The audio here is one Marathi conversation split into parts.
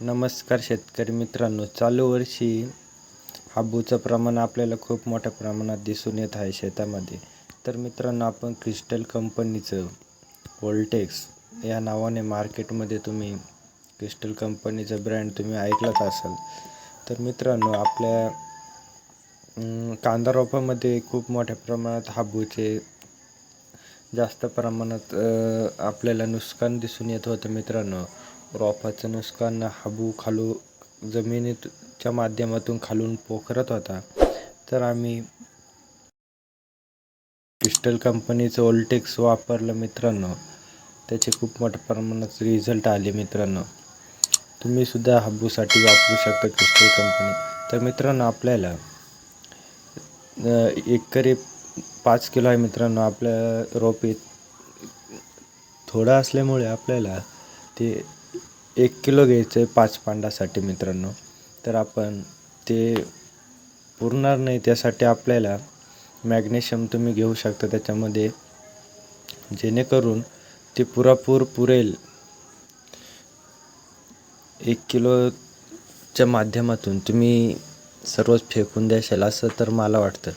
नमस्कार शेतकरी मित्रांनो चालू वर्षी हाबूचं प्रमाण आपल्याला खूप मोठ्या प्रमाणात दिसून येत आहे शेतामध्ये. तर मित्रांनो आपण क्रिस्टल कंपनीचं वोल्टेक्स या नावाने मार्केटमध्ये तुम्ही क्रिस्टल कंपनीचं ब्रँड तुम्ही ऐकलाच असाल. तर मित्रांनो आपल्या कांदा रोपामध्ये खूप मोठ्या प्रमाणात हाबूचे जास्त प्रमाणात आपल्याला नुकसान दिसून येत होतं मित्रांनो. रोपाचं नुकसान हाबू खालू जमिनीच्या माध्यमातून खालून पोखरत होता. तर आम्ही क्रिस्टल कंपनीचं ओल्टेक्स वापरलं मित्रांनो. त्याचे खूप मोठ्या प्रमाणात रिझल्ट आले मित्रांनो. तुम्ही सुद्धा हाबूसाठी वापरू शकता क्रिस्टल कंपनी. तर मित्रांनो आपल्याला अ, एकरी पाच किलो आहे मित्रांनो. आपल्या रोपे थोडं असल्यामुळे आपल्याला ते एक किलो घ्यायचं आहे पाच पांडासाठी मित्रांनो. तर आपण ते पुरणार नाही त्यासाठी आपल्याला मॅग्नेशियम तुम्ही घेऊ शकता त्याच्यामध्ये. जेणेकरून ते पुरापूर पुरेल. एक किलोच्या माध्यमातून तुम्ही सर्वच फेकून द्याशाल असं तर मला वाटतं.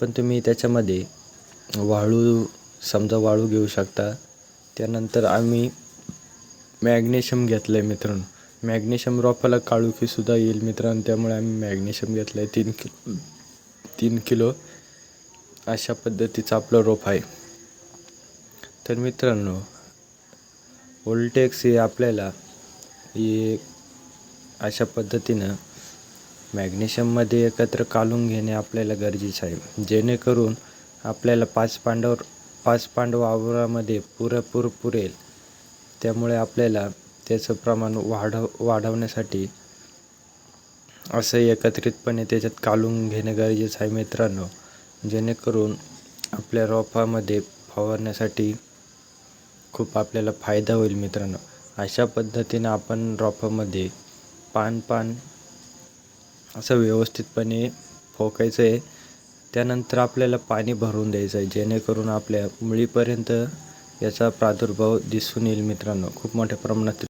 पण तुम्ही त्याच्यामध्ये वाळू समजा वाळू घेऊ शकता. त्यानंतर आम्ही मॅग्नेशियम घेतलं आहे मित्रांनो. मॅग्नेशियम रोपाला काळुखीसुद्धा येईल मित्रांनो त्यामुळे आम्ही मॅग्नेशियम घेतलं आहे तीन किलो तीन किलो. अशा पद्धतीचं आपलं रोप आहे. तर मित्रांनो ओल्टेक्स हे आपल्याला हे अशा पद्धतीनं मॅग्नेशियममध्ये एकत्र काढून घेणे आपल्याला गरजेचं आहे. जेणेकरून आपल्याला पाच पांडव पाच पांडव आवरामध्ये पुरेपूर पुरेल. त्यामुळे आपल्याला त्याचं प्रमाण वाढव वाढवण्यासाठी असं एकत्रितपणे त्याच्यात कालून घेणे गरजेचं आहे मित्रांनो. जेणेकरून आपल्या रोपामध्ये फवारण्यासाठी खूप आपल्याला फायदा होईल मित्रांनो. अशा पद्धतीनं आपण रोपामध्ये पान पान असं व्यवस्थितपणे फोकायचं आहे त्यानंतर आपल्याला पाणी भरून द्यायचं आहे जेणेकरून आपल्या मुळीपर्यंत याचा प्रादुर्भाव दिसून येईल मित्रांनो. खूप मोठ्या प्रमाणात